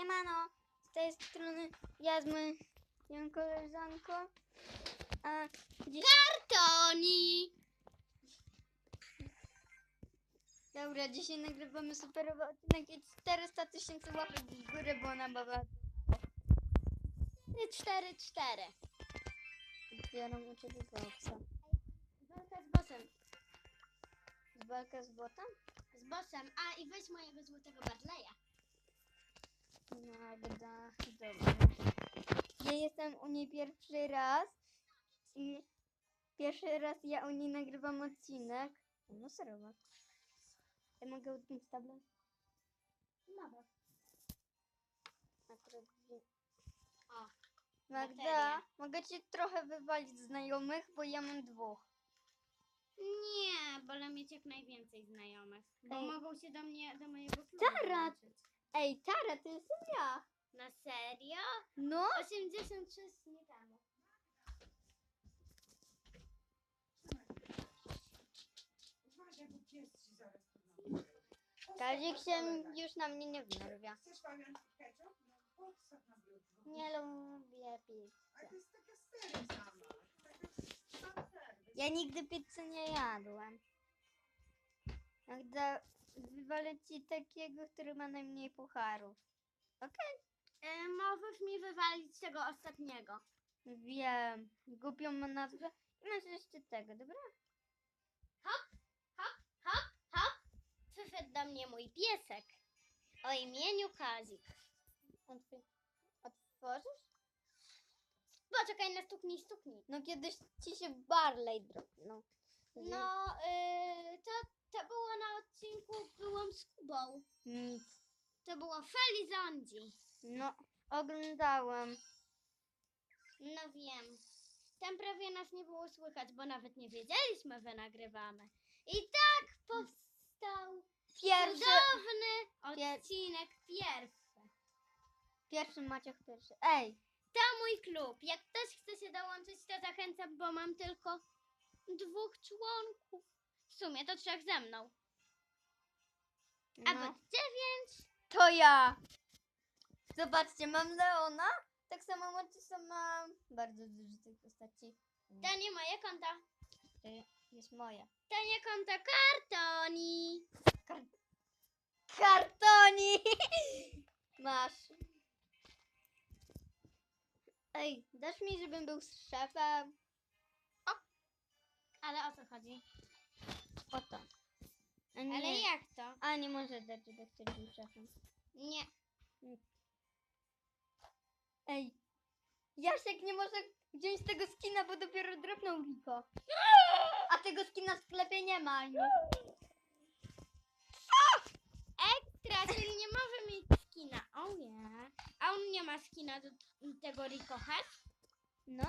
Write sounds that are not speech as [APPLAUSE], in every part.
Siemano, z tej strony ja z moją koleżanką. A dziś... Toni! Dobra, dzisiaj nagrywamy superowy odcinek i 400 tysięcy łapek w górę, bo ona baba 4, 4. Zbieram u ciebie boksa. Walka z bossem. Z walka z botem? Z bossem. A i weź mojego złotego Barleya. Magda, dobra. Ja jestem u niej pierwszy raz i pierwszy raz ja u niej nagrywam odcinek. No serio. Ja mogę utknąć tablet? Dobra. Akurat dwie- O, Magda, Bateria. mogę ci trochę wywalić znajomych, bo ja mam dwóch. Nie, wolę mieć jak najwięcej znajomych. Bo Ej. mogą się do mnie, do mojego klubu dołączyć. Ej, Tara, to jestem ja. Na serio? No, 83 dni temu. Uważaj, bo pies ci zaraz podnosi. Kazik się już na mnie nie wnerwia. Chcesz Fabian ketchup? No, podstaw na biurku. Nie lubię pizzy. Ale to jest taka seria sama. Taka sama seria. Ja nigdy pizzy nie jadłem. Magda, wywalę ci takiego, który ma najmniej pucharów. E, możesz mi wywalić tego ostatniego. Wiem, głupią ma nazwę. I masz jeszcze tego, dobra? Hop, hop. Przyszedł do mnie mój piesek. O imieniu Kazik. Otw- Otworzysz? Poczekaj na stuknij, stuknij. No kiedyś ci się Barley dropnął. No, y, to, to było na odcinku Byłam z Kubą. Nic. To było Felizandzi. No, oglądałem. No wiem. Tam prawie nas nie było słychać, bo nawet nie wiedzieliśmy, że nagrywamy. I tak powstał Pierwszy, cudowny Pier- odcinek pierwszy. pierwszy Maciek pierwszy. Ej, To mój klub. Jak ktoś chce się dołączyć, to zachęcam, bo mam tylko dwóch członków. W sumie to trzech ze mną. A no. pod dziewięć. To ja. Zobaczcie, mam Leona. Tak samo Maciusa mam bardzo dużo tych postaci. To nie moje konto. To jest moje. To nie konto kartoni. Kar kartoni! [LAUGHS] Masz. Ej, dasz mi, żebym był z szefem? Ale o co chodzi? O to. A nie. Ale jak to? A nie może dać, żeby ktoś był szefem. Nie. Ej, Jasiek nie może wziąć tego skina, bo dopiero dropnął Riko. A tego skina w sklepie nie ma już. Ekstra, czyli nie może mieć skina. O nie. A on nie ma skina do tego Rico? No.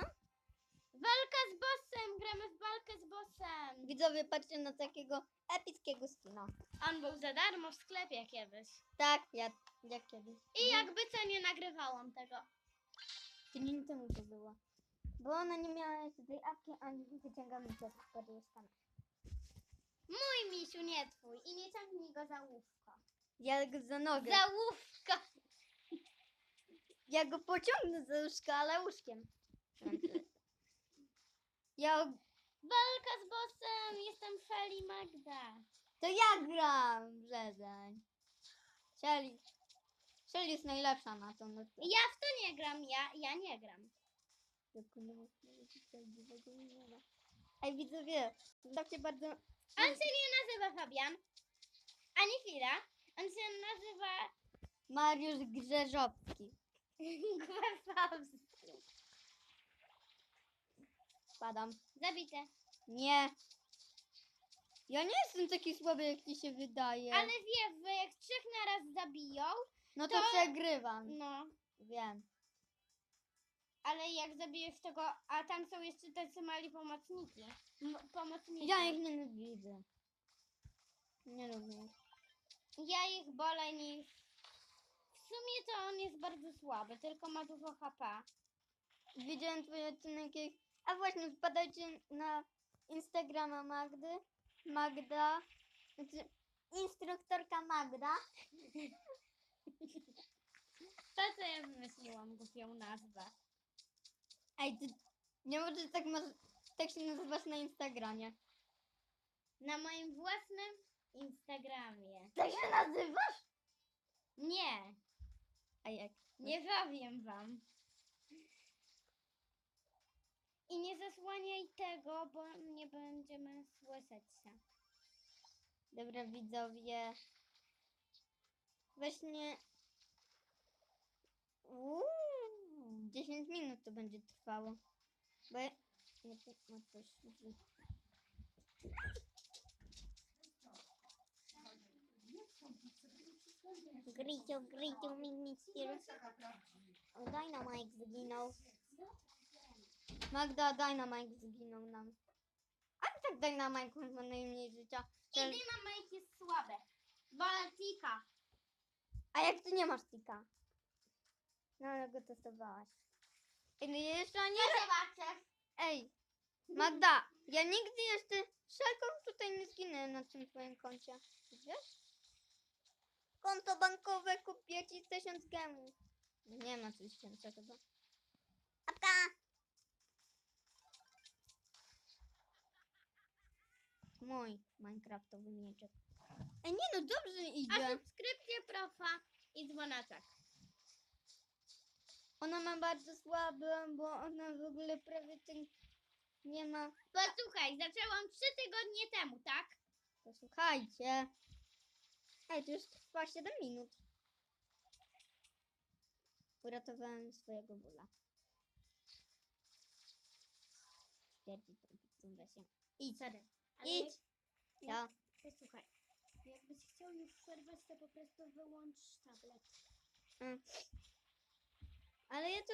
Gramy w walkę z bossem. Widzowie, patrzcie na takiego epickiego skina. On był za darmo w sklepie kiedyś. Tak, ja, jak kiedyś. I jakby co nie nagrywałam tego. Tydzień temu to było. Bo ona nie miała jeszcze tej apki, ani wyciągam mi też spadło z kamer. Mój misiu, nie twój. I nie ciągnij go za łówko. Ja go za nogę. Za łówko. Ja go pociągnę za łóżko, ale łóżkiem. [LAUGHS] Ja, Walka z bossem. Jestem Feli Magda. to ja gram Rzezeń. Shelly. Shelly jest najlepsza na to. No to. Ja w to nie gram. Ja, ja nie gram. Ej, widzowie, dawcie bardzo... On się nie nazywa Fabian. Ani chwila. On się nazywa Mariusz Grzeżowski. [LAUGHS] Gwefowski. Spadam. Zabite. Nie. Ja nie jestem taki słaby, jak ci się wydaje. Ale wiesz, że jak trzech naraz zabiją, No to, to- przegrywam. no. Wiem. Ale jak zabijesz tego, a tam są jeszcze tacy mali pomocniki. M- pomocnicy. Ja ich nienawidzę. Nie lubię. Ja ich bolę niż... W sumie to on jest bardzo słaby, tylko ma dużo HP. Widziałem twój odcinek. jak- A właśnie, wpadajcie na Instagrama Magdy. Magda. Znaczy, instruktorka Magda. [LAUGHS] To co ja wymyśliłam głupią nazwę. Ej, ty nie możesz tak, masz, tak się nazywać na Instagramie. Na moim własnym Instagramie. Tak się nazywasz? Nie, A jak? nie powiem wam. I nie zasłaniaj tego, bo nie będziemy słyszeć się. Dobra, widzowie. Właśnie. Uuu, 10 minut to będzie trwało. Bo ja... Nie, ma coś. drzwi. Grycio, grycio, minister. O, Dynamite zginął. Magda, Dynamite zginął nam. A i tak Dynamite ma najmniej życia. I Dynamite jest słabe. Wolę Tika. A jak ty nie masz tika? No ale go testowałaś. Ej, no jeszcze nie... Nie zobaczę. Ej, Magda, ja nigdy jeszcze szelką tutaj nie zginęłem na tym twoim koncie. Wiesz? Konto bankowe kupię ci 1000 gemów. Nie ma coś tysiąca chyba. Apka! Mój Minecraftowy mieczek. Ej, nie no, dobrze A idzie. subskrypcję profa i dzwoneczek. Ona ma bardzo słabe, bo ona w ogóle prawie ten nie ma. Posłuchaj, zaczęłam trzy tygodnie temu, tak? Posłuchajcie. Ej, to już trwa 7 minut. Uratowałem swojego bóla. Twierdzi to w wesie. Idź, Sorry. Idź. Ja- Co? Posłuchaj, jakbyś chciał już przerwać, to po prostu wyłącz tablet. Mm. Ale ja to,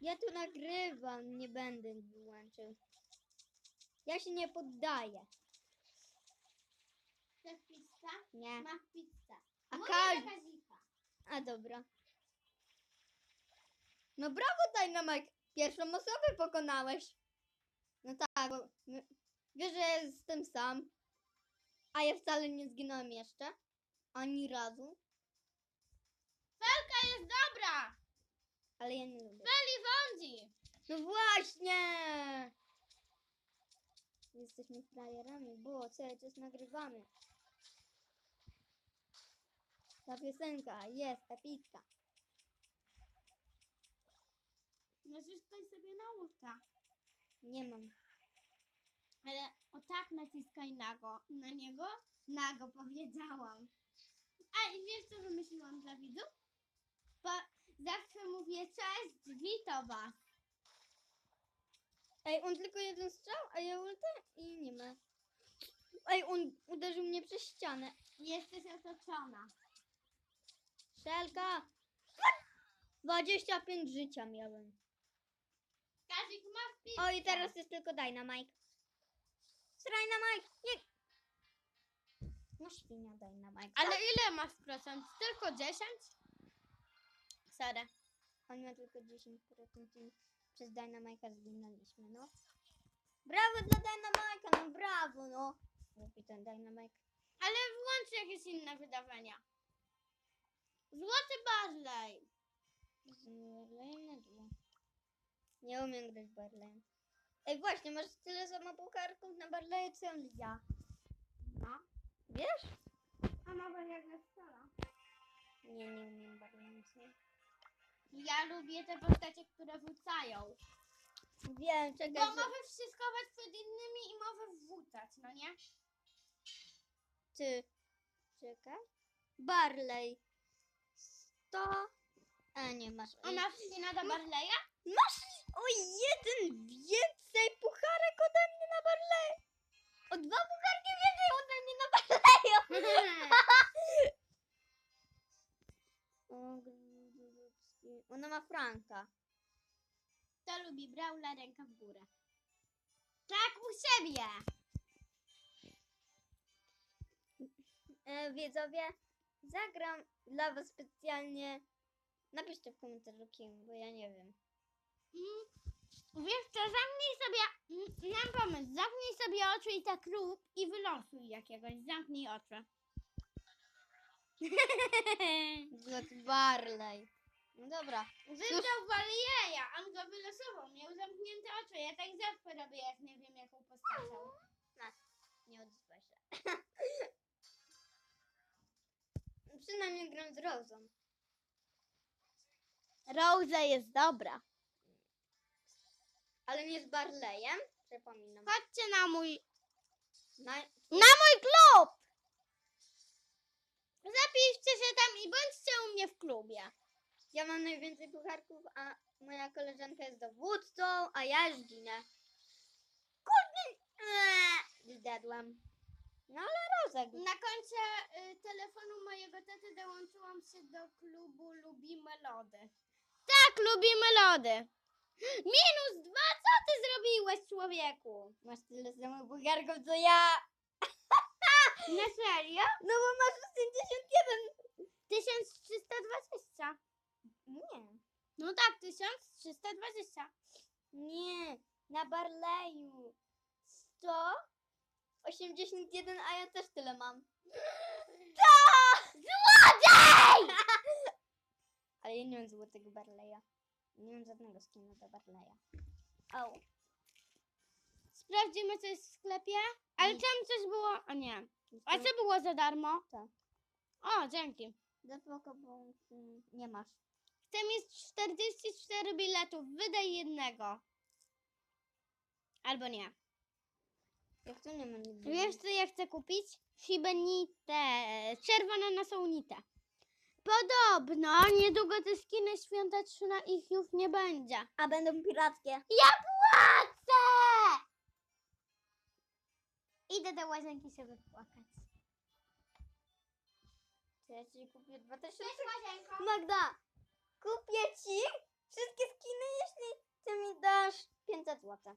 ja to nagrywam, nie będę wyłączył. Ja się nie poddaję. Chcesz pizzę? Nie. Masz pizzę. A Mówię każdy... A dobra. No brawo, Dynamite! Pierwszą osobę pokonałeś. No tak, bo my- wiesz, że jestem sam. A ja wcale nie zginąłem jeszcze. Ani razu. Felka jest dobra! Ale ja nie lubię. Feli wądzi! No właśnie! Jesteśmy frajerami, bo cały czas nagrywamy. Ta piosenka jest epicka. Naciskaj sobie na. Nie mam. Ale o tak naciskaj nago. Na niego? Nago powiedziałam. A i wiesz co wymyśliłam dla widzów? Bo zawsze mówię cześć, witam was. Ej, on tylko jeden strzał, a ja ultę i nie ma. Ej, on uderzył mnie przez ścianę. Jesteś otoczona. Szelka! 25 życia miałem. Kazik masz pizzę. O, i teraz jest tylko Dynamite. Dynamite! Nie! No świnia Dynamite. Ale ile masz procent? Tylko 10? Sorry. On ma tylko 10% i przez Dynamite'a zginęliśmy, no. Brawo dla Dynamite'a, no brawo, no. Mówi ten Dynamite. Ale włącz jakieś inne wydawania. Złoty Barley. Było. Nie umiem grać Berlin. Ej, właśnie, masz tyle samo pucharków na Berlinie, co ja. No. Wiesz? A nawet jak na strzela. Nie, nie umiem Berlin. Ja lubię te postacie, które wrzucają. Wiem, Bo czekaj. że- możesz się schować przed innymi i możesz wrzucać, no nie? Ty. Czekaj. Barley. 100. A nie masz. A masz skina do Barleya? Masz o jeden więcej pucharek ode mnie na Barley. O dwa pucharki więcej ode mnie na Barleyu. [LAUGHS] [LAUGHS] Ona ma Franka. Kto lubi Braula, ręka w górę. Tak, u siebie! E, widzowie, zagram dla was specjalnie. Napiszcie w komentarzu kim, bo ja nie wiem. Mm. Wiesz co, zamknij sobie, mm, mam pomysł, zamknij sobie oczy i tak rób i wylosuj jakiegoś, zamknij oczy. [LAUGHS] Złoty Barley. No dobra. Wybrał Walieja, on go wylosował, miał zamknięte oczy. Ja tak zawsze robię, jak nie wiem jaką postacią. Nie odzywaj się. [LAUGHS] Przynajmniej gram z Rozą. Rosa jest dobra. Ale nie z Barleyem. Przypominam. Chodźcie na mój, Na, na mój klub! Zapiszcie się tam i bądźcie u mnie w klubie. ja mam najwięcej pucharków, a moja koleżanka jest dowódcą, a ja już ginę. Kurde! Eee. No ale Roza. Na końcu y, telefonu mojego taty dołączyłam się do klubu Lubimy Lody. Tak, lubimy lody. Minus dwa, co ty zrobiłeś, człowieku? Masz tyle samo pucharków, co ja. [LAUGHS] Na serio? No bo masz 81. 1320. Nie. No tak, 1320. Nie. Na Barleyu. 181, a ja też tyle mam. [GASPS] Złodziej! [LAUGHS] Ale ja nie mam złotego Barleya. Nie mam żadnego skinu do Barleya. Au. Sprawdzimy, co jest w sklepie. Ale Nie. tam coś było. A nie. A co było za darmo? Co? O, dzięki. Spoko, bo mm, nie masz. Chcę mieć 44 biletów. Wydaj jednego. Albo nie. Jak tu nie ma nigdy. Wiesz, co ja chcę kupić? Shibenite. Czerwone nasołnite. Podobno niedługo te skiny świąteczne ich już nie będzie. A będą pirackie. Ja płacę! Idę do łazienki sobie płakać. To ja ci kupię 2000. łazienko. Magda, kupię ci wszystkie skiny, jeśli ty mi dasz 500 zł.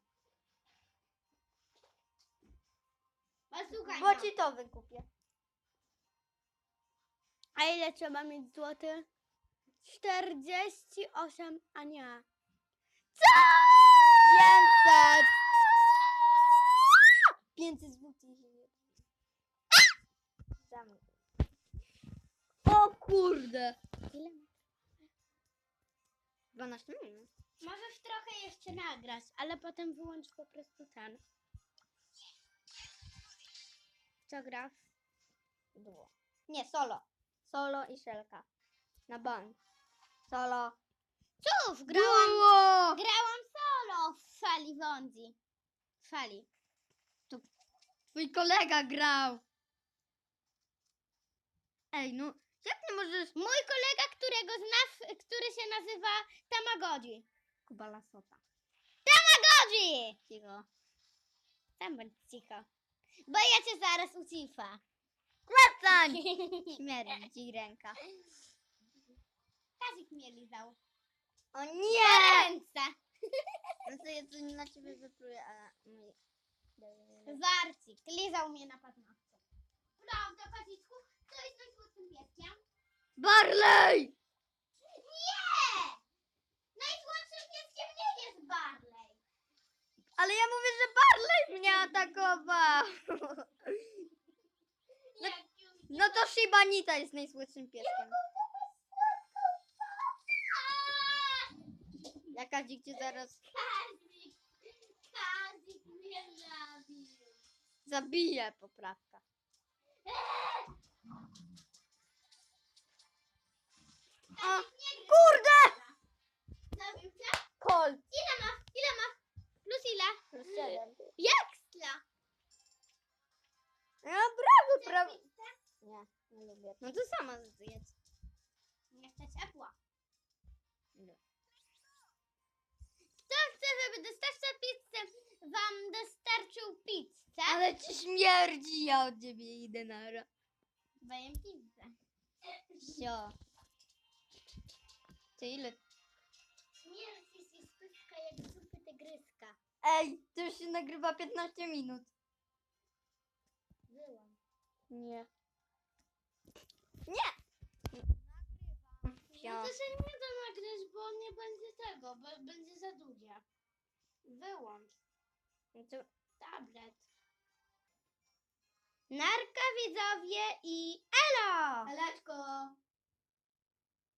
Bo no. ci to wykupię. A ile trzeba mieć złoty? 48, a nie. Co? 500! 500 zł. Zamknij. O kurde! Ile? 12 minut. Możesz trochę jeszcze nagrać, ale potem wyłącz po prostu ten. Co grasz? Duo. Nie, solo. Solo i szelka. Na bank. Solo. Cóż, grałam, Duo! grałam solo w Fali Wondzi. Fali. Twój kolega grał. Ej, no jak nie możesz... Mój kolega, którego znasz, który się nazywa Tamagodzi. Kuba Lasota. Tamagodzi! Cicho. Tam bądź cicho. Bo ja cię zaraz ucifa. Wracań! [LAUGHS] Śmierdzi ręka. Kazik mnie lizał. O nie! ręce. [LAUGHS] No to ja coś na ciebie wypluję, a... mój- Warcik, lizał mnie na paznokcie. Prawda, Kazicku? Co jest najsłodszym pieskiem? Barley! Nie! Najsłodszym pieskiem nie jest Barley. Ale ja mówię, że Barley mnie atakował. [LAUGHS] No- to Shibanita jest najsłodszym pieskiem. Jaka cię zaraz Kazik! Kazik mnie zabił. zabije, poprawka. Gryź. kurde! Zabił cię? Colt. Ile masz? Lubię. No to sama zjedz. Nie chcę ciepła. Nie. Kto chce, żeby dostawca pizzy wam dostarczył pizzę? Ale ci śmierdzi, ja od ciebie idę na ra. Daję pizzę. Sio. Ty ile? Śmierć jest pyska jak zupy tygryska. Ej, to już się nagrywa 15 minut. Byłam. Nie. Nie! No Sio. to się nie da nagrać, bo nie będzie tego, bo będzie za długie. Wyłącz No to tablet. Narka widzowie i elo! Ale